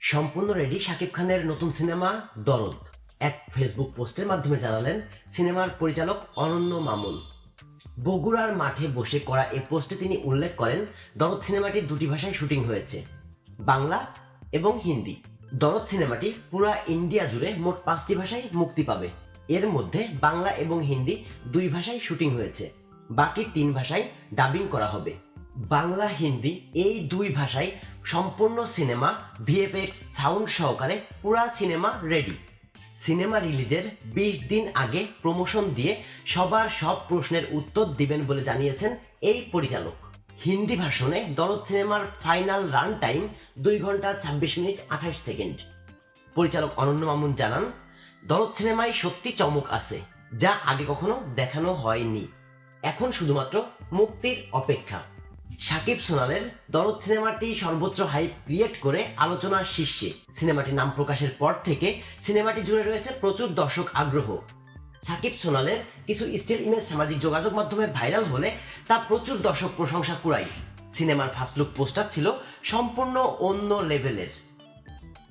সম্পূর্ণ রেডি শাকিব খানের নতুন সিনেমা দরদ। এক ফেসবুক পোস্টের মাধ্যমে জানালেন, সিনেমার পরিচালক অনন্য মামুন। বগুড়ার মাঠে বসে করা এই পোস্টে তিনি উল্লেখ করেন, দরদ সিনেমাটি দুটি ভাষায় শুটিং হয়েছে, বাংলা এবং হিন্দি। দরদ সিনেমাটি পুরা ইন্ডিয়া জুড়ে মোট পাঁচটি ভাষায় মুক্তি পাবে। এর মধ্যে বাংলা এবং হিন্দি দুই ভাষায় শুটিং হয়েছে। বাকি তিন ভাষায় ডাবিং করা হবে। বাংলা, হিন্দি এই দুই ভাষায় সম্পূর্ণ সিনেমা ভিএফএক্স সাউন্ড সহকারে পুরা সিনেমা রেডি সিনেমা রিলিজের বিশ দিন আগে প্রমোশন দিয়ে সবার সব প্রশ্নের উত্তর দিবেন বলে জানিয়েছেন এই পরিচালক। হিন্দি ভাষণে দরদ সিনেমার ফাইনাল রান টাইম দুই ঘণ্টা ছাব্বিশ মিনিট আঠাশ সেকেন্ড। পরিচালক অনন্য মামুন জানান, দরদ সিনেমায় সত্যি চমক আছে, যা আগে কখনো দেখানো হয়নি। এখন শুধুমাত্র মুক্তির অপেক্ষা। সাকিব সোনালের দরদ সিনেমাটি সর্বোচ্চ হাইপ ক্রিয়েট করে আলোচনার শীর্ষে। সিনেমাটির নাম প্রকাশের পর থেকে সিনেমাটি জুড়ে রয়েছে প্রচুর দর্শক আগ্রহ। সাকিব সোনালের কিছু স্টিল ইমেজ সামাজিক যোগাযোগ মাধ্যমে ভাইরাল হলে তা প্রচুর দর্শক প্রশংসা কুড়ায়। সিনেমার ফার্স্ট লুক পোস্টার ছিল সম্পূর্ণ অন্য লেভেলের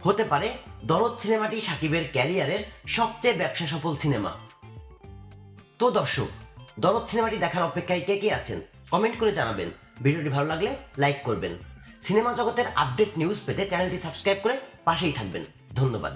হতে পারে দরদ সিনেমাটি সাকিবের ক্যারিয়ারের সবচেয়ে ব্যবসা সফল সিনেমা। তো দর্শক, দরদ সিনেমাটি দেখার অপেক্ষায় কে কে আছেন? কমেন্ট করে জানাবেন। ভিডিওটি ভালো লাগলে লাইক করবেন। সিনেমা জগতের আপডেট নিউজ পেতে চ্যানেলটি সাবস্ক্রাইব করে পাশেই থাকবেন। ধন্যবাদ।